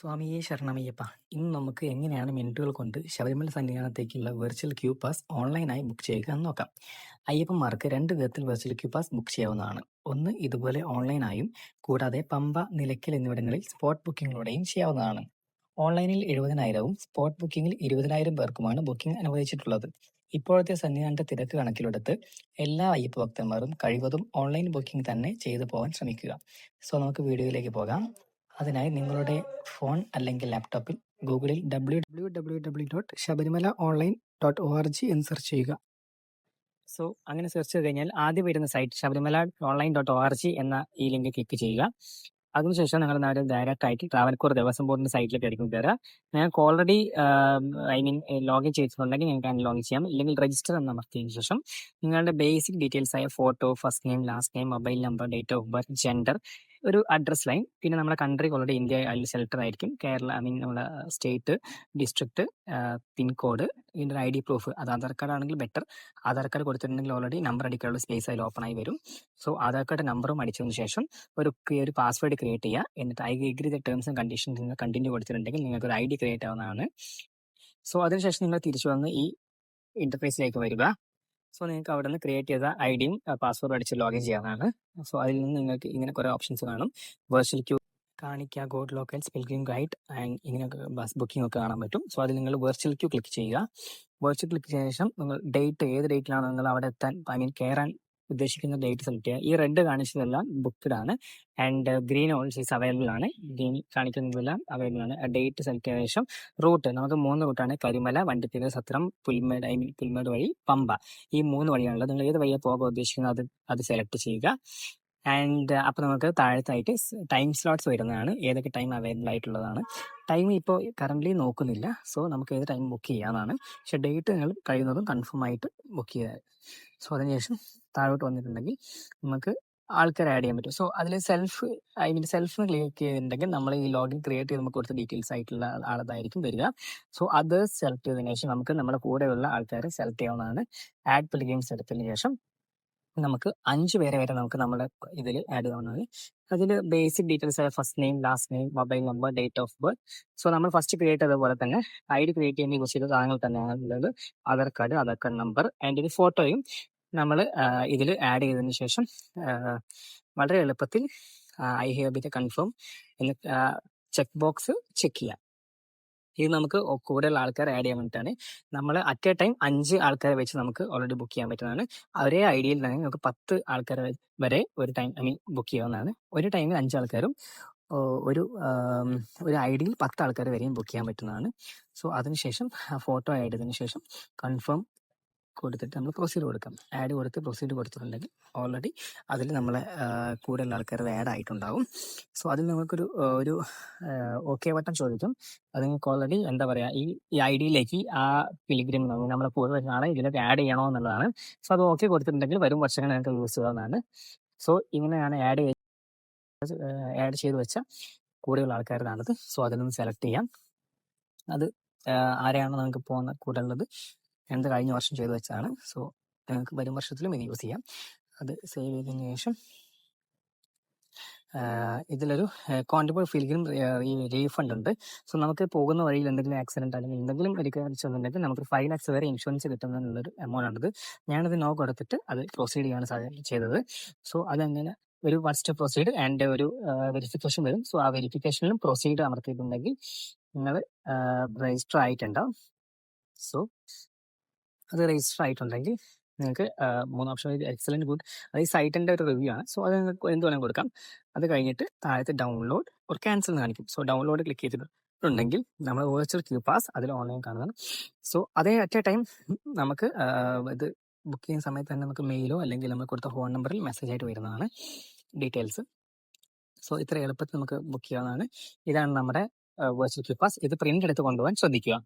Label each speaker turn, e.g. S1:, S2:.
S1: സ്വാമിയെ ശരണമയ്യപ്പ. ഇന്ന് നമുക്ക് എങ്ങനെയാണ് മിനിറ്റുകൾ കൊണ്ട് ശബരിമല സന്നിധാനത്തേക്കുള്ള വെർച്വൽ ക്യൂ പാസ് ഓൺലൈനായി ബുക്ക് ചെയ്യുക എന്ന് നോക്കാം. അയ്യപ്പന്മാർക്ക് രണ്ട് വിധത്തിൽ വെർച്വൽ ക്യൂ പാസ് ബുക്ക് ചെയ്യാവുന്നതാണ്. ഒന്ന് ഇതുപോലെ ഓൺലൈനായും കൂടാതെ പമ്പ നിലയ്ക്കൽ എന്നിവിടങ്ങളിൽ സ്പോട്ട് ബുക്കിങ്ങിലൂടെയും ചെയ്യാവുന്നതാണ്. ഓൺലൈനിൽ എഴുപതിനായിരവും സ്പോട്ട് ബുക്കിംഗിൽ ഇരുപതിനായിരം പേർക്കുമാണ് ബുക്കിംഗ് അനുവദിച്ചിട്ടുള്ളത്. ഇപ്പോഴത്തെ സന്നിധാനത്തെ തിരക്ക് കണക്കിലെടുത്ത് എല്ലാ അയ്യപ്പ ഭക്തന്മാരും കഴിവതും ഓൺലൈൻ ബുക്കിംഗ് തന്നെ ചെയ്തു പോകാൻ ശ്രമിക്കുക. സോ നമുക്ക് വീഡിയോയിലേക്ക് പോകാം. അതിനായി നിങ്ങളുടെ ഫോൺ അല്ലെങ്കിൽ ലാപ്ടോപ്പിൽ ഗൂഗിളിൽ W W W W dot Sabarimala online dot O R G എന്ന് സെർച്ച് ചെയ്യുക. സോ അങ്ങനെ സെർച്ച് ചെയ്ത് കഴിഞ്ഞാൽ ആദ്യം വരുന്ന site Sabarimala online dot O R G എന്ന ഈ ലിങ്ക് ക്ലിക്ക് ചെയ്യുക. അതിനുശേഷം നിങ്ങൾ നേരെ ഡയറക്റ്റ് ആയിട്ട് ട്രാവൽകൂർ ദേവസ്വം ബോർഡിന്റെ സൈറ്റിലേക്ക് ആയിരിക്കും കയറുക. നിങ്ങൾക്ക് ഓൾറെഡി ഐ മീൻ ലോഗിൻ ചെയ്തിട്ടുണ്ടെങ്കിൽ നിങ്ങൾക്ക് അതിന് ലോഗിൻ ചെയ്യാം. ഇല്ലെങ്കിൽ രജിസ്റ്റർ എന്ന് അമർത്തിയതിനു ശേഷം നിങ്ങളുടെ ബേസിക് ഡീറ്റെയിൽസ് ആയ photo first name last name mobile number date of birth gender ഒരു അഡ്രസ് ലൈൻ പിന്നെ നമ്മുടെ കൺട്രി ഓൾറെഡി ഇന്ത്യ അതിൽ സെലക്ടർ ആയിരിക്കും. കേരള ഐ മീൻ നമ്മുടെ സ്റ്റേറ്റ് ഡിസ്ട്രിക്ട് പിൻകോഡ് ഇതിന്റെ ഐ ഡി പ്രൂഫ് അത് ആധാർ കാർഡ് ആണെങ്കിൽ ബെറ്റർ ആധാർ കാർഡ് കൊടുത്തിട്ടുണ്ടെങ്കിൽ ഓൾറെഡി നമ്പർ അടിക്കാനുള്ള സ്പേസ് അതിൽ ഓപ്പൺ ആയി വരും. സോ ആധാർ കാർഡ് നമ്പറും അടിച്ചതിന് ശേഷം ഒരു ഒരു പാസ്വേഡ് ക്രിയേറ്റ് ചെയ്യുക. എന്നിട്ട് I agree the terms and condition നിങ്ങൾ കണ്ടിന്യൂ കൊടുത്തിട്ടുണ്ടെങ്കിൽ നിങ്ങൾക്ക് ഒരു ഐ ഡി ക്രിയേറ്റ് ആവുന്നതാണ് സോ അതിനുശേഷം നിങ്ങൾ തിരിച്ചു വന്ന് ഈ ഇന്റർഫേസിലേക്ക് വരിക. സോ നിങ്ങൾക്ക് അവിടെ നിന്ന് ക്രിയേറ്റ് ചെയ്ത ഐ ഡിയും പാസ്വേഡും അടിച്ച് ലോഗിൻ ചെയ്യാവുന്നതാണ്. സോ അതിൽ നിന്ന് നിങ്ങൾക്ക് ഇങ്ങനെ കുറേ ഓപ്ഷൻസ് കാണും. വെർച്വൽ ക്യൂ കാണിക്കുക ഗോഡ് ലോക്കൽ സ്പെൽക്കിംഗ് ഗൈഡ് ആൻഡ് ഇങ്ങനെയൊക്കെ ബസ് ബുക്കിംഗ് ഒക്കെ കാണാൻ പറ്റും. സോ അതിൽ നിങ്ങൾ വെർച്വൽ ക്യൂ ക്ലിക്ക് ചെയ്യുക. വെർച്വൽ ക്ലിക്ക് ചെയ്ത ശേഷം നിങ്ങൾ ഡേറ്റ് ഏത് ഡേറ്റിലാണ് നിങ്ങൾ അവിടെ എത്താൻ ഐ മീൻ കയറാൻ ഉദ്ദേശിക്കുന്ന ഡേറ്റ് സെലക്ട് ചെയ്യുക. ഈ റെഡ് കാണിച്ചതെല്ലാം ബുക്ക്ഡ് ആണ്. And green also is available ആണ്. ഗ്രീൻ കാണിക്കുന്നതെല്ലാം അവൈലബിൾ ആണ്. ഡേറ്റ് സെലക്ട് ചെയ്ത ശേഷം റൂട്ട് നമുക്ക് മൂന്ന് റൂട്ടാണ് കരിമല വണ്ടിത്തിര സത്രം പുൽമേട് ഐ മീൻ പുൽമേട് വഴി പമ്പ. ഈ മൂന്ന് വഴിയാണുള്ളത്. നിങ്ങൾ ഏത് വഴിയാണ് പോകാൻ ഉദ്ദേശിക്കുന്നത്? അത് അത് സെലക്ട് ചെയ്യുക. ആൻഡ് അപ്പോൾ നമുക്ക് താഴത്തായിട്ട് ടൈം സ്ലോട്ട്സ് വരുന്നതാണ്. ഏതൊക്കെ ടൈം അവൈലബിൾ ആയിട്ടുള്ളതാണ്. ടൈം ഇപ്പോൾ കറന്റ്ലി നോക്കുന്നില്ല. സോ നമുക്ക് ഏത് ടൈം ബുക്ക് ചെയ്യാമെന്നാണ് പക്ഷെ ഡേറ്റ് നിങ്ങൾ കഴിയുന്നതും കൺഫേം ആയിട്ട് ബുക്ക് ചെയ്യുക സോ അതിനുശേഷം താഴോട്ട് വന്നിട്ടുണ്ടെങ്കിൽ നമുക്ക് ആൾക്കാർ ആഡ് ചെയ്യാൻ പറ്റും. സോ അതിൽ self I mean self click ചെയ്തിട്ടുണ്ടെങ്കിൽ നമ്മൾ ഈ ലോഗിൻ ക്രിയേറ്റ് ചെയ്ത് നമുക്ക് കൊടുത്ത ഡീറ്റെയിൽസ് ആയിട്ടുള്ള ആളതായിരിക്കും വരിക. സോ അത് സെലക്ട് ചെയ്തതിനു ശേഷം നമുക്ക് നമ്മുടെ കൂടെയുള്ള ആൾക്കാരെ സെലക്ട് ചെയ്യാവുന്നതാണ്. ആഡ് പ്ലിഗെയിംസ് എടുത്തതിന് ശേഷം നമുക്ക് അഞ്ച് പേരെ വരെ നമുക്ക് നമ്മുടെ ഇതിൽ ആഡ് ചെയ്യാവുന്നതാണ്. അതിൽ ബേസിക് ഡീറ്റെയിൽസ് ആയ first name last name mobile number date of birth so നമ്മൾ ഫസ്റ്റ് ക്രിയേറ്റ് ചെയ്തതുപോലെ തന്നെ ഐ ഡി ക്രിയേറ്റ് ചെയ്യുന്ന യൂസ് സാധനങ്ങൾ തന്നെയാണ് ഉള്ളത് Aadhaar card Aadhaar card number and ഒരു ഫോട്ടോയും നമ്മൾ ഇതിൽ ആഡ് ചെയ്തതിന് ശേഷം വളരെ എളുപ്പത്തിൽ ഐ ഹാവ് ബിറ്റ് കൺഫേം എന്ന് ചെക്ക് ബോക്സ് ചെക്ക് ചെയ്യാം. ഇത് നമുക്ക് കൂടുതൽ ആൾക്കാർ ആഡ് ചെയ്യാൻ വേണ്ടിയിട്ടാണ്. നമ്മൾ അറ്റ് എ ടൈം അഞ്ച് ആൾക്കാരെ വെച്ച് നമുക്ക് ഓൾറെഡി ബുക്ക് ചെയ്യാൻ പറ്റുന്നതാണ്. ഒരേ ഐഡിയയിൽ തന്നെ നമുക്ക് പത്ത് ആൾക്കാരെ വരെ ഒരു ടൈം ഐ മീൻ ബുക്ക് ചെയ്യാവുന്നതാണ്. ഒരു ടൈമിൽ അഞ്ച് ആൾക്കാരും ഒരു ഒരു ഐ ഡിയിൽ പത്ത് ആൾക്കാർ വരെയും ബുക്ക് ചെയ്യാൻ പറ്റുന്നതാണ്. സോ അതിനുശേഷം ഫോട്ടോ ആഡ് ശേഷം കൺഫേം കൊടുത്തിട്ട് നമ്മൾ പ്രൊസീഡ് കൊടുക്കാം. ആഡ് കൊടുത്ത് പ്രൊസീഡ് കൊടുത്തിട്ടുണ്ടെങ്കിൽ ഓൾറെഡി അതിൽ നമ്മളെ കൂടുതൽ ആൾക്കാർ ആഡ് ആയിട്ടുണ്ടാവും. സോ അതിൽ നമുക്കൊരു ഒരു ഓക്കെ ബട്ടൺ ചോദിക്കും. അത് നിങ്ങൾക്ക് ഓൾറെഡി എന്താ പറയുക ഈ ഐ ഡിയിലേക്ക് ആ പിലിഗ്രിം നമ്മളെ പൂർവമാണ് ഇതിലേക്ക് ആഡ് ചെയ്യണോ എന്നുള്ളതാണ്. സോ അത് ഓക്കെ കൊടുത്തിട്ടുണ്ടെങ്കിൽ വരും വർഷങ്ങൾ നിങ്ങൾക്ക് യൂസ് ചെയ്യാവുന്നതാണ്. സോ ഇങ്ങനെയാണ് ആഡ് ആഡ് ചെയ്ത് വെച്ച കൂടുതൽ ആൾക്കാരുടെ സോ അതിൽ നിന്ന് സെലക്ട് ചെയ്യാം. അത് ആരെയാണോ നമുക്ക് പോകുന്ന കൂടെ എന്ത് കഴിഞ്ഞ വർഷം ചെയ്തു വെച്ചതാണ്. സോ നിങ്ങൾക്ക് വരും വർഷത്തിലും ഇത് യൂസ് ചെയ്യാം. അത് സേവ് ചെയ്തതിന് ശേഷം ഇതിലൊരു കോണ്ടിബിൾ ഫീൽഡിലും റീഫണ്ട് ഉണ്ട്. സോ നമുക്ക് പോകുന്ന വഴിയിൽ എന്തെങ്കിലും ആക്സിഡന്റ് അല്ലെങ്കിൽ എന്തെങ്കിലും എടുക്കുന്നുണ്ടെങ്കിൽ നമുക്ക് ഫൈവ് ലാക്സ് വരെ ഇൻഷുറൻസ് കിട്ടുന്നതിനുള്ളൊരു എമൗണ്ട് ആണത്. ഞാനത് നോ കൊടുത്തിട്ട് അത് പ്രൊസീഡ് ചെയ്യാണ് ചെയ്തത്. സോ അതങ്ങനെ ഒരു വൺ സ്റ്റെപ്പ് പ്രൊസീഡ് ആൻഡ് ഒരു വെരിഫിക്കേഷൻ വരും. സോ ആ വെരിഫിക്കേഷനിലും പ്രൊസീഡ് അമർത്തിയിട്ടുണ്ടെങ്കിൽ നിങ്ങൾ രജിസ്റ്റർ ആയിട്ടുണ്ടാവും. സോ അത് രജിസ്റ്റർ ആയിട്ടുണ്ടെങ്കിൽ നിങ്ങൾക്ക് മൂന്ന് ഓപ്ഷൻ എക്സലന്റ് ഗുഡ് അത് ഈ സൈറ്റിന്റെ ഒരു റിവ്യൂ ആണ്. സോ അത് നിങ്ങൾക്ക് എന്ത് വേണമെങ്കിൽ കൊടുക്കാം. അത് കഴിഞ്ഞിട്ട് താഴത്തെ ഡൗൺലോഡ് ഒരു ക്യാൻസൽ എന്ന് കാണിക്കും. സോ ഡൗൺലോഡ് ക്ലിക്ക് ചെയ്തിട്ടുണ്ടെങ്കിൽ നമ്മൾ വെർച്വൽ ക്യൂ പാസ് അതിൽ ഓൺലൈൻ കാണുന്നതാണ്. സോ അതേ അറ്റ് എ ടൈം നമുക്ക് ഇത് ബുക്ക് ചെയ്യുന്ന സമയത്ത് തന്നെ നമുക്ക് മെയിലോ അല്ലെങ്കിൽ നമ്മൾ കൊടുത്ത ഫോൺ നമ്പറിൽ മെസ്സേജ് ആയിട്ട് വരുന്നതാണ് ഡീറ്റെയിൽസ് സോ ഇത്ര എളുപ്പത്തിൽ നമുക്ക് ബുക്ക് ചെയ്യാവുന്നതാണ്. ഇതാണ് നമ്മുടെ വെർച്വൽ ക്യൂ പാസ് ഇത് പ്രിന്റ് എടുത്ത് കൊണ്ടുപോകാൻ ശ്രദ്ധിക്കുക.